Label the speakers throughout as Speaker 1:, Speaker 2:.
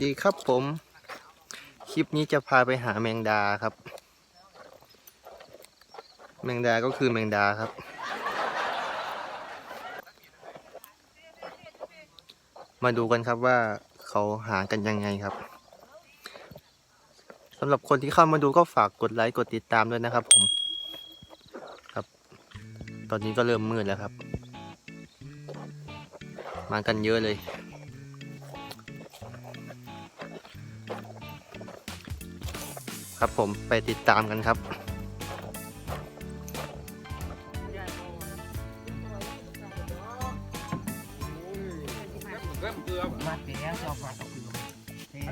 Speaker 1: สวัสดีครับผม คลิปนี้จะพาไปหาแมงดาครับ แมงดาก็คือแมงดาครับ มาดูกันครับว่าเขาหากันยังไงครับสำหรับคนที่เข้ามาดูก็ฝากกดไลค์กดติดตามด้วยนะครับผม ครับ ตอนนี้ก็เริ่มมืดแล้วครับ มากันเยอะเลย ครับผมไปติดตามกันครับ
Speaker 2: มาเตี้ยจอบว่าตกอยู่เตี้ย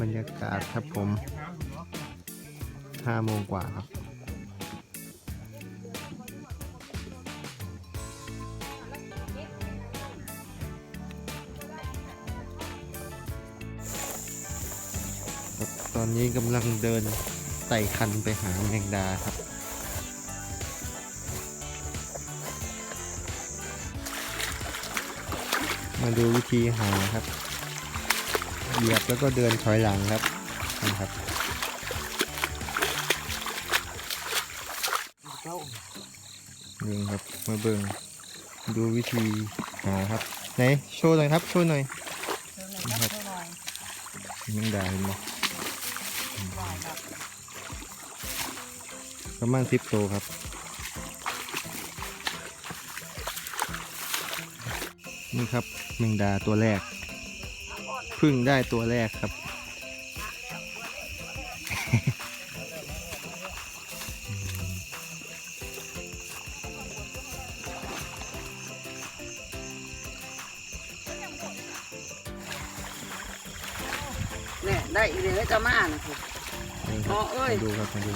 Speaker 1: บรรยากาศครับผมห้าโมงกว่าครับ อนนี้กำลังเดินไต่คันไปหาแมงดาครับ มาดูวิธีหาครับ เหยียบแล้วก็เดินถอยหลังครับนะครับนี่ครับ มาเบิ่งดูวิธีหาครับ ไหน โชว์หน่อยครับ โชว์หน่อยนะครับแมงดาเห็นไหม ประมาณสิบโตวครับนี่ครับแมงดาตัวแรกพึ่งได้ตัวแรกครับ
Speaker 2: ได้อีเลยจะมานะคือ
Speaker 1: นี่ค
Speaker 2: อ๋
Speaker 1: รั
Speaker 2: อบเอ้ย
Speaker 1: มาดูครับมาดู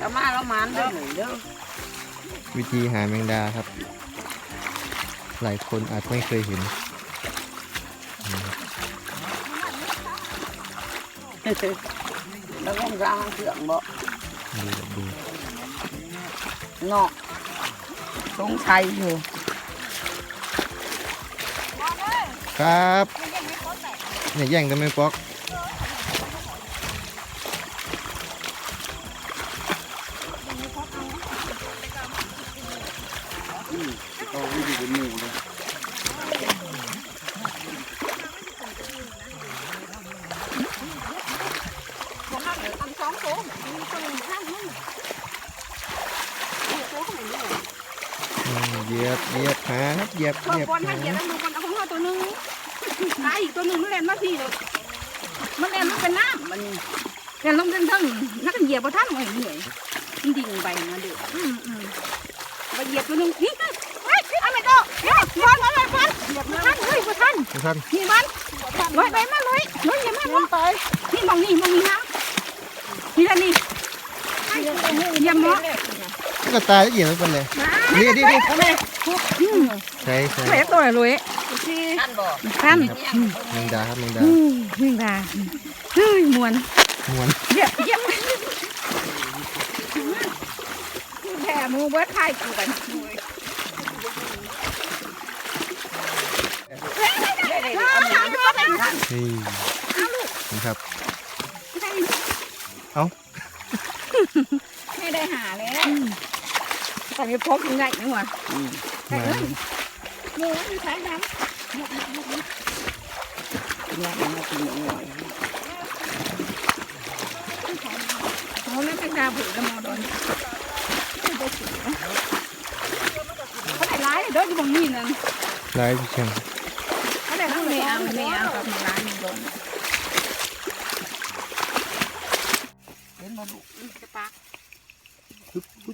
Speaker 2: จะมาแล้วมันเด้อหนึ่งเด้อ
Speaker 1: วิธีหาแมงดาครับ หลายคนอาจไม่เคยเห็นนี่ครับ
Speaker 2: แล้วก็ร้างเครื่องบ่
Speaker 1: ดูครับดู
Speaker 2: เนาะสงสัยอยู่
Speaker 1: ครับเนี่ยแย่งกันไหมป๊อก
Speaker 2: โอ้ยอยู่เป็นหมู่เลย
Speaker 1: อืมเหยียบเหยียบครับเหยียบ
Speaker 3: เห
Speaker 1: ยียบบ
Speaker 3: อลให้
Speaker 1: หา
Speaker 3: เดี๋ยวแล้วมึงบอลเอาของเราตัวหนึงตายอีกตัวหนึงมันแล่นมาพี่เลยมันแล่นมันเป็นน้ำมันแล่นลงเดินทั้งนักเหยียบบ่ทันไว้เหนื่อยมันดิ่งไปนะเด้ออืมอืม ไปเหยียบตัวหนึงนี่เฮ้ยเอาไม่ก็เดี๋ยวบอลบอลเลยบอลเหยียบบ่ทันเฮ้ยบ่ทัน
Speaker 1: ทุกท่าน
Speaker 3: นี่บอลลอยไปมาเลยลอยอย่ามาลงไปนี่มองนี่มองนี่นะนี่ละนี่เหยียบหมอ
Speaker 1: ก็ตายแล้วเหยียบไม่เป็นเลยนี่ดิดิ
Speaker 3: อืม
Speaker 1: ใช่ใช่
Speaker 3: แผลตัวเลย
Speaker 2: ท่านบอก
Speaker 3: ท่าน
Speaker 1: แมงดาครับแมงดา
Speaker 3: อืมวิ่งดาเฮ้ยมวน
Speaker 1: ม้วน
Speaker 3: เยี่ยมเยี่ยม แผ่มูเบิร์ดไทยกูกันเอาหาตัวเป็นท่าน
Speaker 1: นี่นี่ครับ เอ้า
Speaker 3: ไม่ได้หาแล้วแต่ไม่พกยังไงนี่หว่า
Speaker 1: มา
Speaker 3: มูมันใช้น้
Speaker 2: เนี่ยมากินหน่อยำ
Speaker 3: เขาเล่นเป็นดาผืนละมอดอนเขาได้ร้ายเด้ออยู่ บางนี่นึง
Speaker 1: ลายเชียง
Speaker 3: เขาได้ทั้งเมียเมียกับร้านนี่โดน
Speaker 2: เห็นมาดู
Speaker 3: จะปาก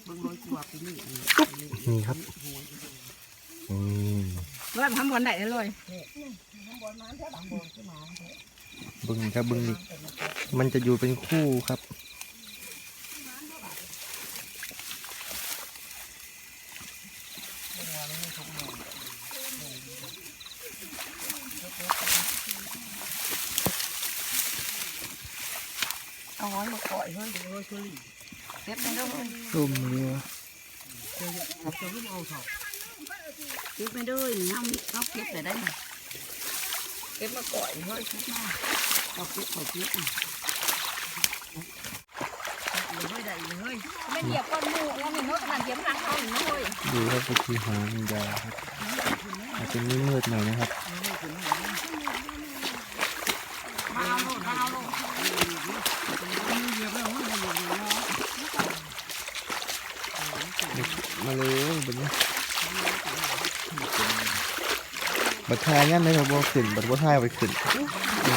Speaker 2: เบิ่งรอยตัวปีนี้
Speaker 1: นี่ครับอืม
Speaker 3: ว่าทำบอลได้เลย
Speaker 1: บึงครับบึงนี่มันจะอยู่เป็นคู่ครับ
Speaker 2: เอาหอยมาก่อยเฮ้ยเดี๋ยวรอยตัวนี้เก็บไปเด้อเฮ้ย
Speaker 1: ตุ่มเรือ
Speaker 2: เก็บไปเด้อน้ำเขาเก็บไปได้เก็บมาก่อยเฮ้ยเก็บมาเอาเก็บเอาเก็บอะเฮ้ยได้เลย
Speaker 3: ไม่เหยียบก้อนหมูแล้วนี่เนาะขนาดเหยียบหลังเขาอยู่นะเว้ย
Speaker 1: ดูครับวิธีหาแมงดาครับอาจจะมืดๆหน่อยนะครับ
Speaker 3: มาเอาโลดมาเอาโลด
Speaker 1: มาเลยบนนี้บัตรทายงั้นเลยครับว่าขึ้นบัตรว่าทายไปขึ้นครับครั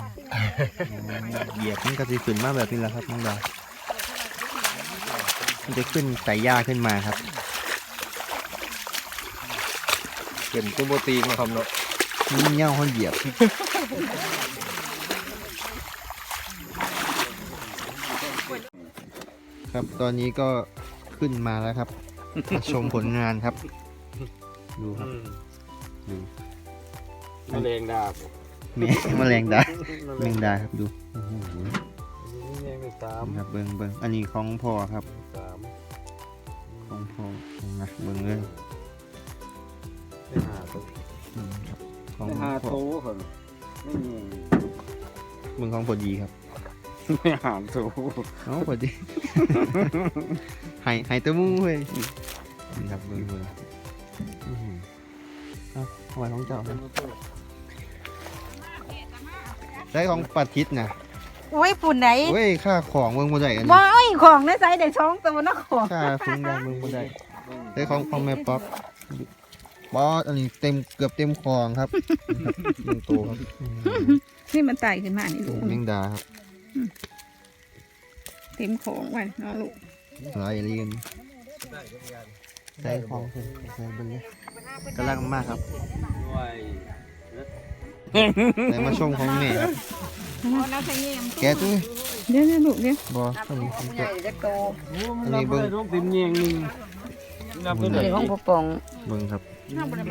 Speaker 1: บเหยียบมันก็จะขึ้นมาแบบนี้แหละครับน้องดาวมันจะขึ้นสายหญ้าขึ้นมาครับ
Speaker 4: เป็นตัวโบตีมาครับเนาะ
Speaker 1: นี่เง่าเขาเหยียบครับตอนนี้ก็ขึ้นมาแล้วครับมาชมผลงานครับ ดูครับดู
Speaker 4: มะเร็งดาบ
Speaker 1: แม่แมลงดาแมงดาครับดูโอ้โห
Speaker 4: แมงสาม
Speaker 1: ครับเบิ้งเบิ้งอันนี้ของพ่อครับ
Speaker 4: สาม
Speaker 1: ของพ่อนะเบิ้งเลย
Speaker 4: ไม่หาตัว
Speaker 1: อืมครับ ของ
Speaker 4: ไม่หา
Speaker 1: พ่อ
Speaker 4: โตครับไม่มี
Speaker 1: เบิ้งของพอดีครับ
Speaker 4: ไม่หาโต
Speaker 1: เอ้าพอดีไห้ไห้ตัวมูเว้ยนี่ครับเบิ้งเบิ้งอื้อหือเอ้าเอาไว้ของเจ้าครับได้ของปัดทิศนะ
Speaker 3: โอ้ยปุ่นไหน
Speaker 1: เว้ยค่าของเมืองบ่ได้อันนี้
Speaker 3: ว้ายของในใจได้ช่องตัวนะของ
Speaker 1: ค่าฟุ้งยางเมืองบ่ได้ได้ของของแม่ป๊อก ป๊อกอันนี้เต็มเกือบเต็มคลองครับเมืองโตครับ
Speaker 3: นี่มันไต่ขึ้นมานี่
Speaker 1: โอ้
Speaker 3: ลูก
Speaker 1: โหแมงดาครับ
Speaker 3: เต็มของไว้เนาะลูก
Speaker 1: หลายอะไรกันใส่ของเพิ่นใส่เบนเลยกำลังมากครับ
Speaker 4: ด้วย
Speaker 1: ใส่มาชมของแม่ครับ
Speaker 3: แล้วใส่เงี้ยม
Speaker 1: แกตุ้ย
Speaker 3: เดี๋ยวเดี๋ยวลูกเดี๋ยว
Speaker 1: บออันนี้ของ
Speaker 2: ให
Speaker 1: แก
Speaker 2: ญ่จะโต
Speaker 1: อันนี้เบิ้ง
Speaker 4: ต้องติมเงียงหนึ่งนับตัวไหน
Speaker 2: ในห้องปอง
Speaker 1: เบิ้งครับ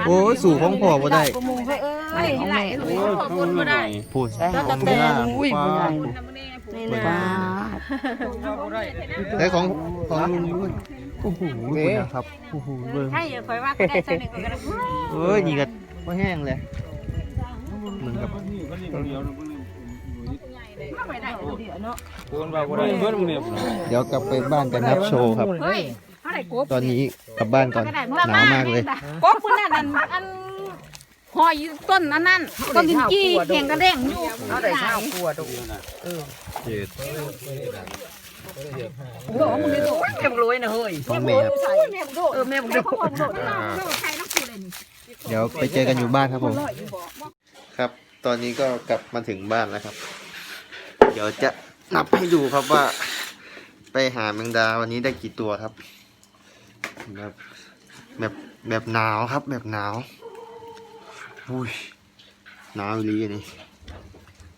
Speaker 1: โอ้ยสู่ของพ่อบ่ได้
Speaker 3: ประมูลเขาเอ้ยไหลลู
Speaker 4: โอ้
Speaker 3: ก
Speaker 4: ยต้องหน่อย
Speaker 1: พูด
Speaker 2: แต่หอมแดงอุ้ยบ่ใหญ่นี่นะ
Speaker 1: ได้ของของลุงด้วยโอ้โหเบิ้งนะครับโอ้โหเบิ้ง
Speaker 3: ใช่คอยว่าได้สักหนึ่งก็ได้
Speaker 1: เอ้ยนี่ก็บ่แห้งเลยมึงกับ
Speaker 3: มาไปได้เดี๋ยวเนาะ
Speaker 4: คนว่าคนได้เบิ้ลมึงเนี่ย
Speaker 1: เดี๋ยวกลับไปบ้านกันนับโชว์ครับ
Speaker 3: เฮ้ยเท่า ไหร่กบ
Speaker 1: ตอนนี้กลับบ้านก่อนหนาวมากเลย
Speaker 3: กบคุณนั่นอันอันหอยต้นอันนั้นต้นดินจี้แข่งกระเด้งอยู่
Speaker 2: เอาได้ข้าวครัวดู
Speaker 4: เจ็ด
Speaker 3: โดดมึงนี่โดด
Speaker 2: แม่บุรวยนะเฮ้ย
Speaker 1: ของแม่ครับ
Speaker 3: ใส่แม่โดด
Speaker 2: เออแม่บุร
Speaker 3: แม่
Speaker 2: วย
Speaker 3: พ่อโดดนี่โดดใครน้ำคืออะไรนี่
Speaker 1: เดี๋ยวไปเจอกันอยู่บ้านครับผม
Speaker 3: ลอยอยู่บ่
Speaker 1: ครับ ตอนนี้ก็กลับมาถึงบ้านแล้วครับ เดี๋ยวจะนับให้ดูครับว่า ไปหาแมงดาวันนี้ได้กี่ตัวครับ แบบแบบแบบหนาวครับ แบบหนาวอุ้ยหนาวอีหลีอันนี่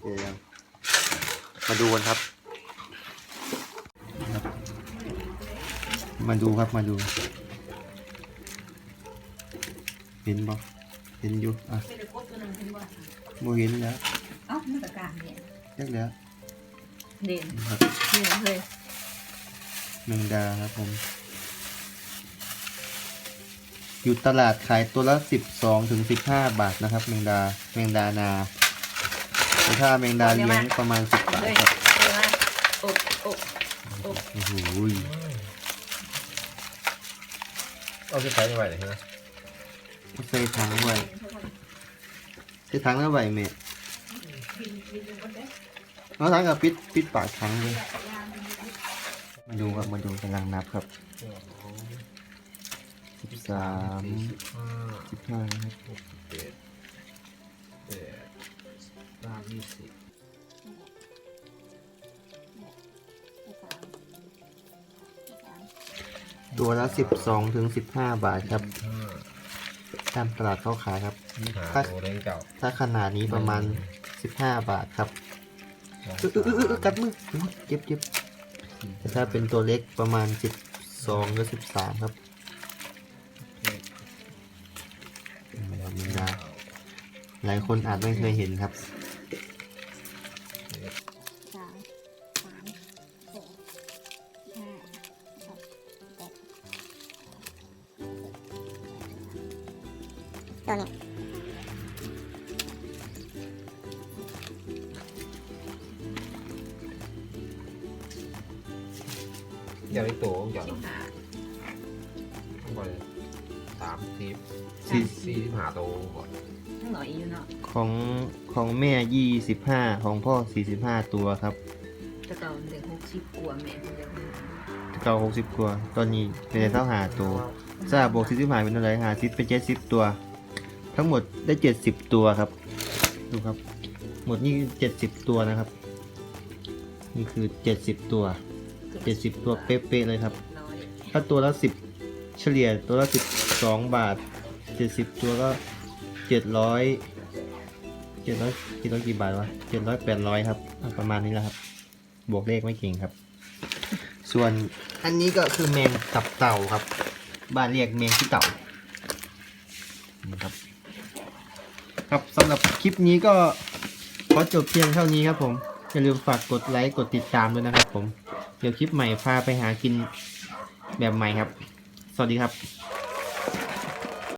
Speaker 1: เดี๋ยวมาดูกันครับ มาดูครับมาดู เห็นบ่เห็นอยู่อะบ่เห็นแล้ว
Speaker 3: เอ้ามันตะการเนี่ย
Speaker 1: ยักแล้ว
Speaker 3: เด่น
Speaker 1: ครับ
Speaker 3: เด่นเลย
Speaker 1: แมงดาครับผม อยู่ตลาดขายตัวละสิบสองถึงสิบห้าบาทนะครับ แมงดาแมงดานาแต่ถ้าแมงดาเลี้ยงประมาณสิบบาทครับ
Speaker 2: อบอบ
Speaker 1: โอ้โห
Speaker 4: เอาไปใช้ยังไงเลยนะ
Speaker 1: ใส่ถังไว้ใส่ถังแล้วไว้แม่เอาถังกับปิดปิดปากถังเลยมาดูครับมาดูกำลังนับครับ สิบสามสิบห้านะครับ
Speaker 4: เจ็ดแปดเก้ายี่สิบ
Speaker 1: ตัวละสิบสองถึงสิบห้าบาทครับตามตลาดเขาขายครับ
Speaker 4: หาตัวเร่งเก่า
Speaker 1: ถ้าขนาดนี้ประมาณสิบห้าบาทครับเออเออเออเออกัดมืออุ๊ยเจ็บเจ็บแต่ถ้าเป็นตัวเล็กประมาณสิบสองหรือสิบสามครับ หลายคนอาจไม่เคยเห็นครับ
Speaker 3: สามสามสี่ห้า
Speaker 4: หกเจ็ดตัวนี้อย่าไปโตอย่าลง สามสิบ
Speaker 1: สี่
Speaker 4: สี่สิบห้าตัวก่อน
Speaker 2: หน่อยอยู่เนาะ
Speaker 1: ของของแม่ยี่สิบห้าของพ่อสี่สิบห้าตัวครับ
Speaker 2: แต่เก่าเด็กหกสิบกว่าแม่เพิ่นจะมา
Speaker 1: เก่าหกสิบกว่าตอนนี้เป็นเท่าหาตัวทราบบวกสี่สิบห้าเป็นเท่าไหร่หาสิบเป็นเจ็ดสิบตัว ทั้งหมดได้เจ็ดสิบตัวครับ ดูครับ หมดนี่เจ็ดสิบตัวนะครับ นี่คือเจ็ดสิบตัวเจ็ดสิบตัวเป๊ะๆเลยครับ
Speaker 2: ร้อย
Speaker 1: ถ้าตัวละสิบเฉลี่ยตัวละสิบ สองบาทเจ็ดสิบตัวก็เจ็ดร้อยเจ็ดร้อยเจ็ดร้อยกี่บาทวะเจ็ดร้อยแปดร้อยครับ ประมาณนี้แหละครับ บวกเลขไม่เก่งครับ ส่วนอันนี้ก็คือแมงตับเต่าครับ บ้านเรียกแมงที่เต่านะครับ ครับสำหรับคลิปนี้ก็ขอจบเพียงเท่านี้ครับผม อย่าลืมฝากกดไลค์กดติดตามด้วยนะครับผม เดี๋ยวคลิปใหม่พาไปหากินแบบใหม่ครับ สวัสดีครับ